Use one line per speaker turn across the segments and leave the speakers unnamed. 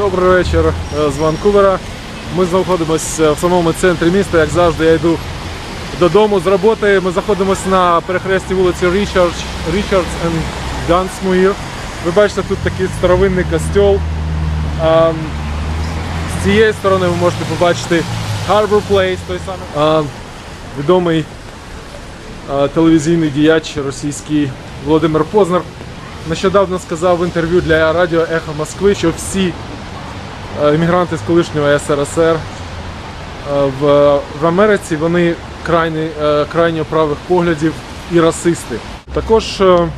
Добрий вечір е, з Ванкувера. Ми знаходимося в самому центрі міста. Як завжди, я йду додому з роботи. Ми знаходимося на перехресті вулиці Річардс, і Гансмуїр. Ви бачите, тут такий старовинний костьол. З цієї сторони ви можете побачити Harbor Place, той самий відомий телевізійний діяч російський Володимир Познер. Нещодавно сказав в інтерв'ю для радіо Ехо Москви, що всі е, іммігранти з колишнього СРСР е, в, в Америці вони крайні, е, крайньо правих поглядів і расисти. Також е,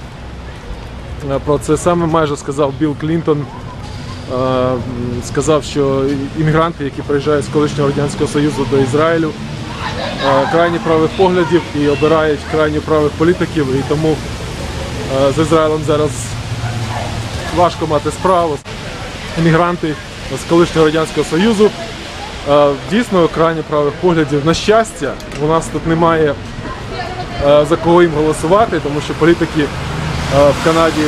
про це саме майже сказав Білл Клінтон. Сказав, що іммігранти, які приїжджають з колишнього Радянського Союзу до Ізраїлю, крайні правих поглядів і обирають крайньо правих політиків, і тому з Ізраїлем зараз важко мати справу. Емігранти з колишнього Радянського Союзу е, дійсно крайні правих поглядів. На щастя, у нас тут немає е, за кого їм голосувати, тому що політики е, в Канаді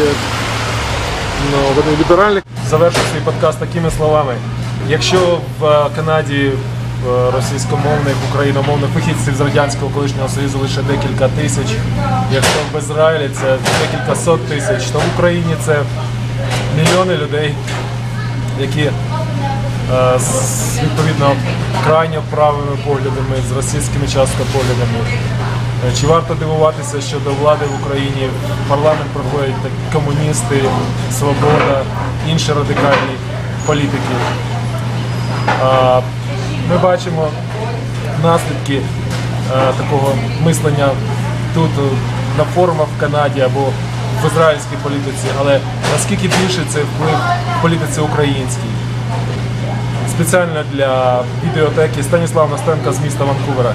ну, вони ліберальні. Завершу свій подкаст такими словами. Якщо в Канаді російськомовних, україномовних вихідців з Радянського колишнього Союзу лише декілька тисяч, якщо в Ізраїлі це декілька сот тисяч, то в Україні це мільйони людей, які е, з відповідно крайньо правими поглядами, з російськими часто поглядами. Е, Чи варто дивуватися, що до влади в Україні в парламент приходять так комуністи, свобода, інші радикальні політики? Ми бачимо наслідки е, такого мислення тут на форумах в Канаді або в ізраїльській політиці, але наскільки більше це вплив в політиці українській? Спеціально для відеотеки Станіслав Настенко з міста Ванкувера.